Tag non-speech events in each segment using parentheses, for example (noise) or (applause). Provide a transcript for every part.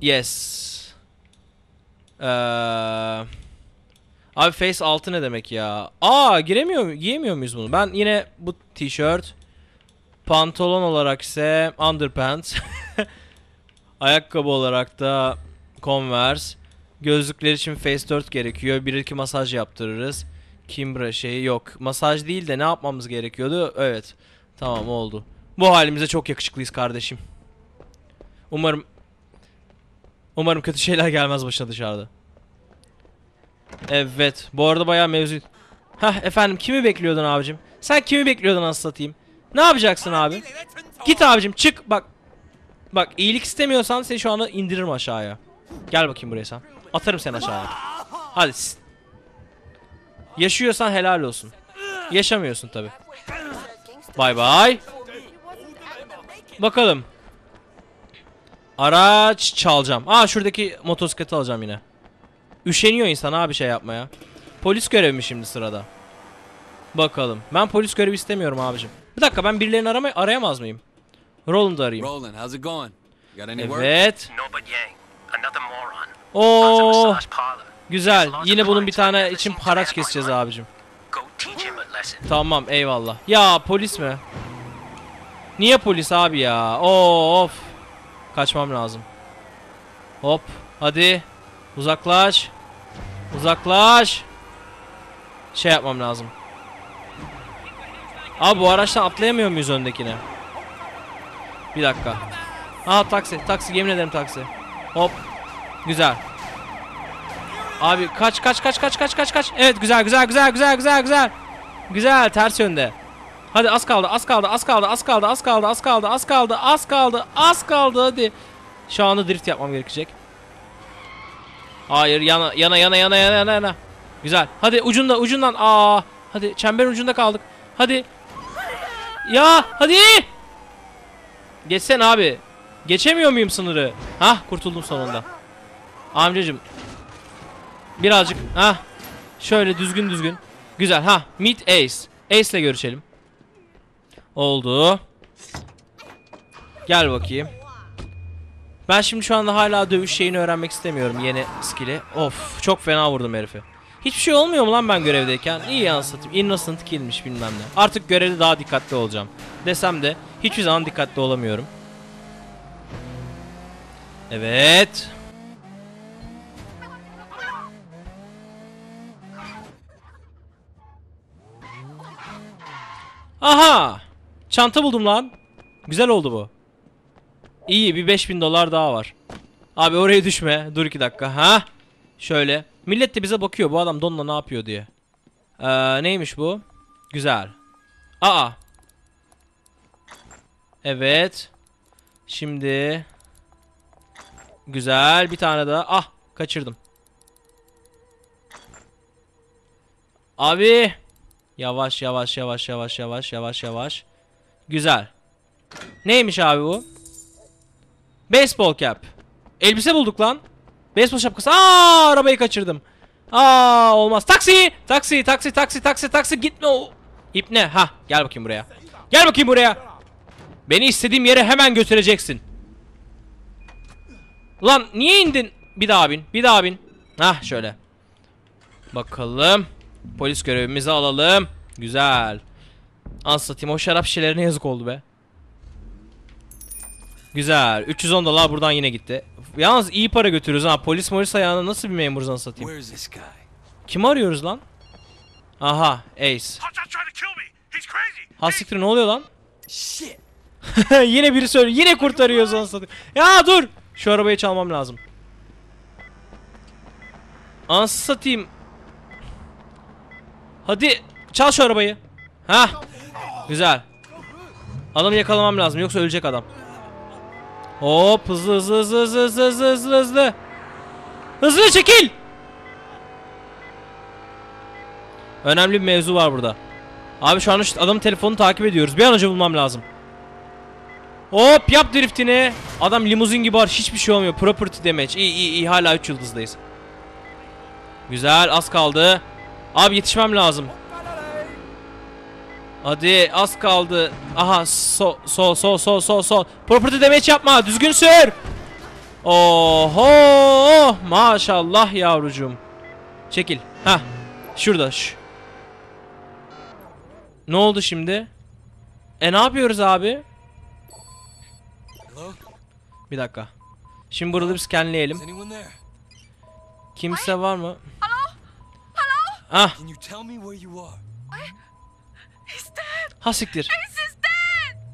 Yes. Ee, abi face altı ne demek ya? Aa giremiyor giyemiyor muyuz bunu? Ben yine bu tişört pantolon olarak ise underpants. (laughs) Ayakkabı olarak da Converse. Gözlükler için Face 4 gerekiyor. Bir iki masaj yaptırırız. Kimbra şeyi yok. Masaj değil de ne yapmamız gerekiyordu? Evet. Tamam oldu. Bu halimize çok yakışıklıyız kardeşim. Umarım Umarım kötü şeyler gelmez başına dışarıda. Evet. Bu arada bayağı mevzu. Hah efendim kimi bekliyordun abicim? Sen kimi bekliyordun nasıl satayım? Ne yapacaksın abi? Git abicim çık bak. Bak iyilik istemiyorsan seni şu anda indiririm aşağıya. Gel bakayım buraya sen. Atarım seni aşağıya. Hadi. Yaşıyorsan helal olsun. Yaşamıyorsun tabi. Bay bay. Bakalım. Araç çalacağım. Aa şuradaki motosikleti alacağım yine. Üşeniyor insan abi şey yapmaya. Polis görevi mi şimdi sırada? Bakalım. Ben polis görevi istemiyorum abicim. Bir dakika ben birilerini aramay arayamaz mıyım? Roland'ı arayayım. Roland, how's it going? Got any? Evet. Oo, massage parlor. güzel. Yine bunun bir tane için haraç keseceğiz abicim. Tamam eyvallah. Ya polis mi? Niye polis abi ya? Oo, of. Kaçmam lazım. Hop. Hadi. Uzaklaş. Uzaklaş. Şey yapmam lazım. Abi bu araçtan atlayamıyor muyuz öndekine? Bir dakika. Aha taksi. Taksi yemin ederim taksi. Hop. Güzel. Abi kaç kaç kaç kaç kaç kaç kaç. Evet güzel güzel güzel güzel güzel güzel. Güzel ters yönde. Hadi az kaldı az kaldı az kaldı az kaldı az kaldı az kaldı az kaldı az kaldı az kaldı hadi. Şu anda drift yapmam gerekecek. Hayır yana yana yana yana yana yana. Güzel. Hadi ucunda ucundan. Aa hadi çemberin ucunda kaldık. Hadi. Ya hadi. Geçsen abi. Geçemiyor muyum sınırı? Hah kurtuldum sonunda. Amcacım. Birazcık hah. Şöyle düzgün düzgün. Güzel ha. Meet Ace. Ace ile görüşelim. Oldu. Gel bakayım. Ben şimdi şu anda hala dövüş şeyini öğrenmek istemiyorum yeni skill'i. Of çok fena vurdum herifi. Hiçbir şey olmuyor mu lan ben görevdeyken? İyi yansıtayım. Innocent killmiş bilmem ne. Artık görevde daha dikkatli olacağım. Desem de hiçbir zaman dikkatli olamıyorum. Evet. Aha! Çanta buldum lan. Güzel oldu bu. İyi bir 5000 dolar daha var. Abi oraya düşme. Dur iki dakika. Ha? Şöyle. Millet de bize bakıyor. Bu adam donla ne yapıyor diye. Ee, neymiş bu? Güzel. Aa. Evet. Şimdi. Güzel. Bir tane daha. Ah. Kaçırdım. Abi. Yavaş yavaş yavaş yavaş yavaş yavaş yavaş. Güzel. Neymiş abi bu? Baseball cap. Elbise bulduk lan. Baseball şapkası. Aa arabayı kaçırdım. Aa olmaz. Taksi! Taksi, taksi, taksi, taksi, taksi gitme o. İpne. Ha, gel bakayım buraya. Gel bakayım buraya. Beni istediğim yere hemen götüreceksin. Lan niye indin? Bir daha bin. Bir daha bin. Hah şöyle. Bakalım. Polis görevimizi alalım. Güzel. Anlatayım o şarap şişelerine yazık oldu be. Güzel. 310 dolar buradan yine gitti. Yalnız iyi para götürüyoruz ha. Polis molis ayağına nasıl bir memuruz anasını satayım. Where's this guy? Kimi arıyoruz lan? Aha Ace. Hotshot's trying to kill me. He's crazy. Ha siktir ne oluyor lan? Shit. (laughs) yine biri söylüyor. Yine kurtarıyoruz anasını satayım. Ya dur. Şu arabayı çalmam lazım. Anasını satayım. Hadi çal şu arabayı. Ha. Güzel. Adamı yakalamam lazım yoksa ölecek adam. Hop hızlı hızlı hızlı hızlı hızlı hızlı hızlı hızlı. Hızlı çekil. Önemli bir mevzu var burada. Abi şu an şu adamın telefonunu takip ediyoruz. Bir an önce bulmam lazım. Hop yap driftini. Adam limuzin gibi var. Hiçbir şey olmuyor. Property damage. İyi iyi iyi. Hala 3 yıldızdayız. Güzel az kaldı. Abi yetişmem lazım. Hadi az kaldı. Aha sol sol sol sol sol sol. Property damage yapma. Düzgün sür. Oho! Maşallah yavrucuğum. Çekil. Ha. Şurada. Şu. Ne oldu şimdi? E ne yapıyoruz abi? Bir dakika. Şimdi burada bir scanleyelim. Kimse var mı? Ah, ha siktir.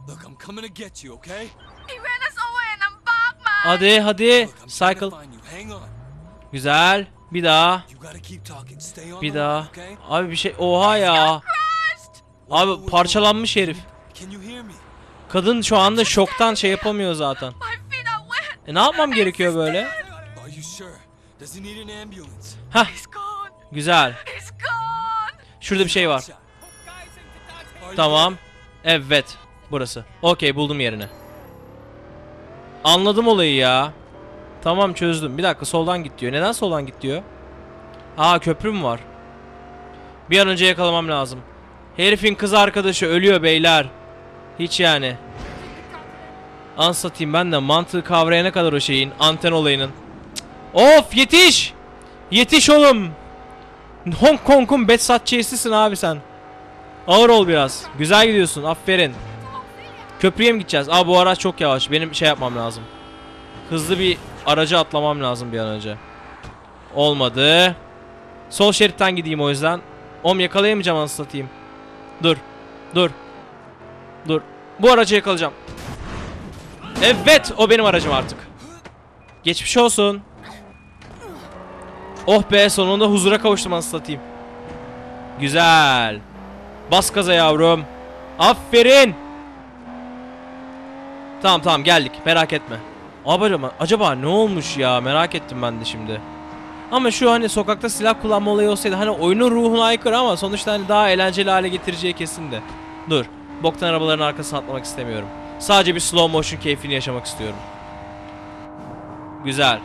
Look, I'm coming to get you, okay? He ran us over in a Bachman. Hadi hadi. Look, I'm trying Cycle. to find you. Hang on. Güzel. Bir daha. You gotta keep talking. Stay on Bir the daha. okay? Abi bir şey. Oha ya. Abi parçalanmış herif. Can you hear me? Kadın şu anda şoktan şey yapamıyor zaten. My feet are wet. E ne yapmam gerekiyor böyle? Are you sure? Does he need an ambulance? Hah He's gone. güzel. He's gone. Şurada bir şey var. Shot. Tamam. Evet. Burası. Okey buldum yerini. Anladım olayı ya. Tamam çözdüm. Bir dakika soldan git diyor. Neden soldan git diyor? Aa köprü mü var? Bir an önce yakalamam lazım. Herifin kız arkadaşı ölüyor beyler. Hiç yani. An satayım ben de mantığı kavrayana kadar o şeyin anten olayının. Of yetiş! Yetiş oğlum! Hong Kong'un Betsat abi sen. Ağır ol biraz. Güzel gidiyorsun. Aferin. Köprüye mi gideceğiz? Aa bu araç çok yavaş. Benim şey yapmam lazım. Hızlı bir araca atlamam lazım bir an önce. Olmadı. Sol şeritten gideyim o yüzden. Om yakalayamayacağım anasını satayım. Dur. Dur. Dur. Bu aracı yakalayacağım. Evet o benim aracım artık. Geçmiş olsun. Oh be sonunda huzura kavuştum anasını satayım. Güzel. Bas gaza yavrum. Aferin. Tamam tamam geldik merak etme. Acaba, acaba ne olmuş ya merak ettim ben de şimdi. Ama şu hani sokakta silah kullanma olayı olsaydı hani oyunun ruhuna aykırı ama sonuçta hani daha eğlenceli hale getireceği kesin de. Dur. Boktan arabaların arkasına atlamak istemiyorum. Sadece bir slow motion keyfini yaşamak istiyorum. Güzel.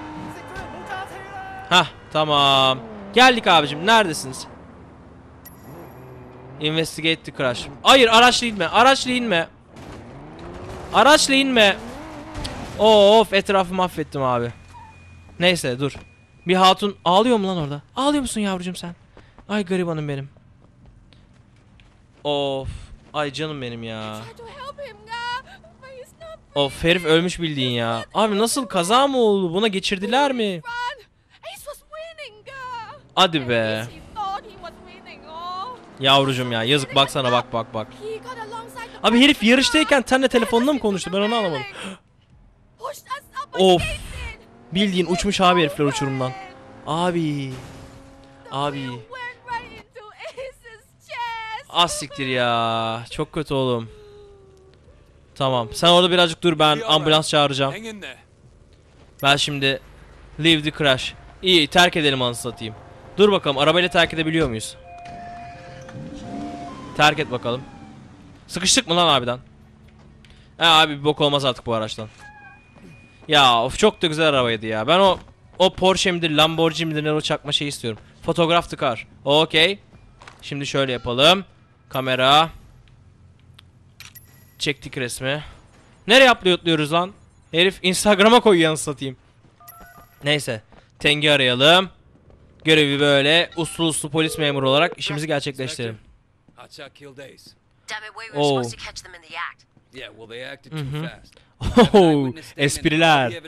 Hah tamam. Geldik abicim neredesiniz? Investigate the crash. Hayır araçla inme. Araçla inme. Araçla inme. Of etrafı mahvettim abi. Neyse dur. Bir hatun ağlıyor mu lan orada? Ağlıyor musun yavrucuğum sen? Ay garibanım benim. Of. Ay canım benim ya. Of herif ölmüş bildiğin ya. Abi nasıl kaza mı oldu? Buna geçirdiler mi? Hadi be. Yavrucuğum ya yazık baksana bak bak bak. Abi herif yarıştayken tenle telefonla mı konuştu? Ben onu anlamadım. Of. Bildiğin uçmuş abi herifler uçurumdan. Abi. Abi. Az siktir ya. Çok kötü oğlum. Tamam. Sen orada birazcık dur ben ambulans çağıracağım. Ben şimdi leave the crash. İyi terk edelim anasını satayım. Dur bakalım arabayla terk edebiliyor muyuz? Terk et bakalım. Sıkıştık mı lan abiden? He abi bir bok olmaz artık bu araçtan. Ya of çok da güzel arabaydı ya. Ben o o Porsche midir Lamborghini midir ne o çakma şey istiyorum. Fotoğraf tıkar. Okey. Şimdi şöyle yapalım. Kamera. Çektik resmi. Nereye uploadluyoruz lan? Herif Instagram'a anasını satayım. Neyse. Tengi arayalım. Görevi böyle uslu uslu polis memuru olarak işimizi gerçekleştirelim. Hot shot killed Ace. Damn it, we were Oh. supposed to catch them in the act. Yeah, well they acted too Mhm. fast. (laughs) All espriler.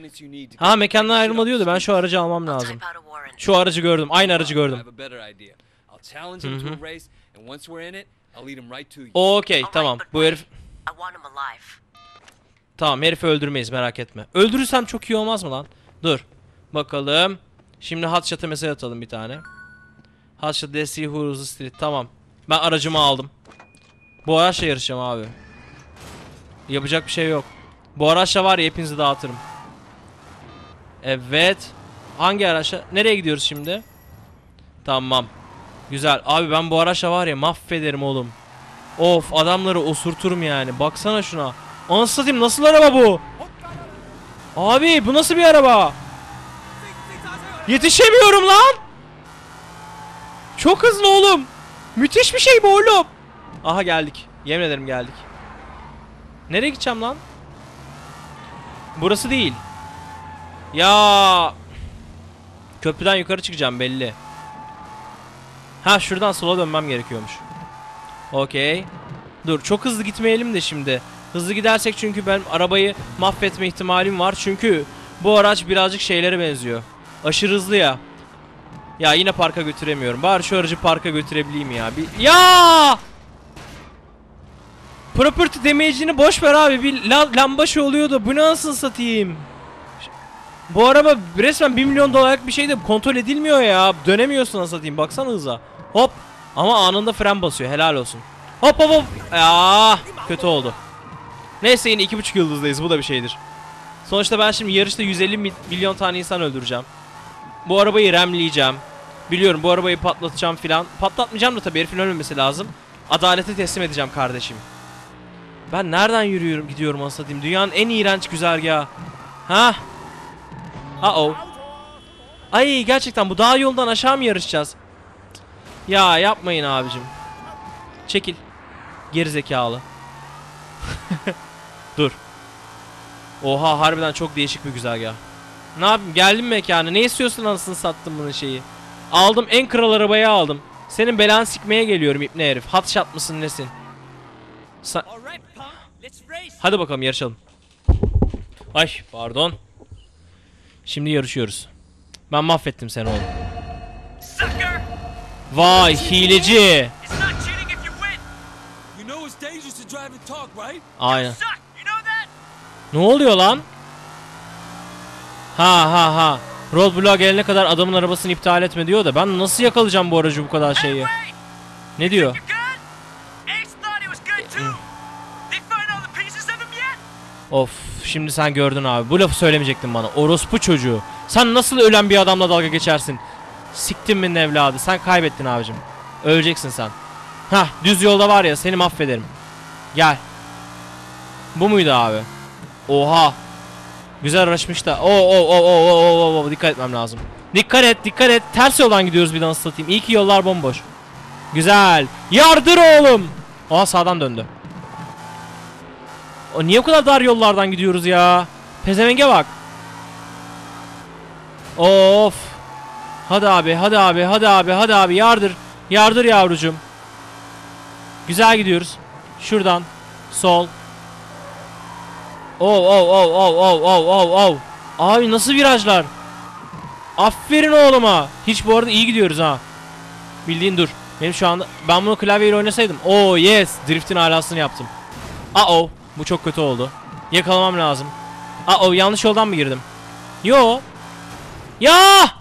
Ha mekandan ayrılma diyordu. Ben şu aracı almam lazım. Şu aracı gördüm. Aynı aracı gördüm. Mhm. you. Okey tamam. Bu herif tamam herifi öldürmeyiz merak etme. Öldürürsem çok iyi olmaz mı lan? Dur. Bakalım. Şimdi Hotshot'a mesaj atalım bir tane. Hotshot DC Huruz Street. Tamam. Ben aracımı aldım. Bu araçla yarışacağım abi. Yapacak bir şey yok. Bu araçla var ya hepinizi dağıtırım. Evet. Hangi araçla? Nereye gidiyoruz şimdi? Tamam. Güzel. Abi ben bu araçla var ya mahvederim oğlum. Of adamları osurturum yani. Baksana şuna. Anasını nasıl araba bu? Abi bu nasıl bir araba? Yetişemiyorum lan. Çok hızlı oğlum. Müthiş bir şey bu oğlum. Aha geldik. Yemin ederim geldik. Nereye gideceğim lan? Burası değil. Ya köprüden yukarı çıkacağım belli. Ha şuradan sola dönmem gerekiyormuş. Okey. Dur çok hızlı gitmeyelim de şimdi. Hızlı gidersek çünkü ben arabayı mahvetme ihtimalim var. Çünkü bu araç birazcık şeylere benziyor. Aşırı hızlı ya. Ya yine parka götüremiyorum. Bari şu aracı parka götürebileyim ya. Bir... Ya! Property damage'ini boş ver abi. Bir la lamba şey oluyordu. Bu nasıl satayım? Bu araba resmen 1 milyon dolarlık bir şey de kontrol edilmiyor ya. Dönemiyorsun nasıl satayım. Baksana hıza. Hop. Ama anında fren basıyor. Helal olsun. Hop hop hop. Ya kötü oldu. Neyse yine 2.5 yıldızdayız. Bu da bir şeydir. Sonuçta ben şimdi yarışta 150 mi- milyon tane insan öldüreceğim. Bu arabayı remleyeceğim. Biliyorum bu arabayı patlatacağım filan. Patlatmayacağım da tabii herifin ölmemesi lazım. Adalete teslim edeceğim kardeşim. Ben nereden yürüyorum gidiyorum anasını satayım. Dünyanın en iğrenç güzergahı. Ha? Uh oh. Ay gerçekten bu dağ yoldan aşağı mı yarışacağız? Ya yapmayın abicim. Çekil. Gerizekalı. (laughs) Dur. Oha harbiden çok değişik bir güzergah. Ne yapayım geldim mekana. Ne istiyorsun anasını sattım bunun şeyi. Aldım en kral arabayı aldım. Senin belanı sikmeye geliyorum ipne herif. Hat shot mısın nesin? Sa- Hadi bakalım yarışalım. Ay pardon. Şimdi yarışıyoruz. Ben mahvettim seni oğlum. Vay hileci. Aynen. Ne oluyor lan? Ha ha ha. Roadblock'a gelene kadar adamın arabasını iptal etme diyor da ben nasıl yakalayacağım bu aracı bu kadar şeyi? Ne diyor? Of şimdi sen gördün abi. Bu lafı söylemeyecektin bana. Orospu çocuğu. Sen nasıl ölen bir adamla dalga geçersin? Siktin mi evladı? Sen kaybettin abicim. Öleceksin sen. Hah düz yolda var ya seni mahvederim. Gel. Bu muydu abi? Oha. Güzel araçmış da. Oo oo oo oo oo oo dikkat etmem lazım. Dikkat et dikkat et. Ters yoldan gidiyoruz bir nasıl satayım. İyi ki yollar bomboş. Güzel. Yardır oğlum. Oha sağdan döndü. O niye o kadar dar yollardan gidiyoruz ya? Pezevenge bak. Of. Hadi abi, hadi abi, hadi abi, hadi abi yardır. Yardır yavrucum. Güzel gidiyoruz. Şuradan sol. Oh oh oh oh oh oh oh oh. Abi nasıl virajlar? Aferin oğluma. Hiç bu arada iyi gidiyoruz ha. Bildiğin dur. Benim şu anda ben bunu klavyeyle oynasaydım. Oh yes, driftin alasını yaptım. Uh oh. Bu çok kötü oldu. Yakalamam lazım. Aa o yanlış yoldan mı girdim? Yo. Ya!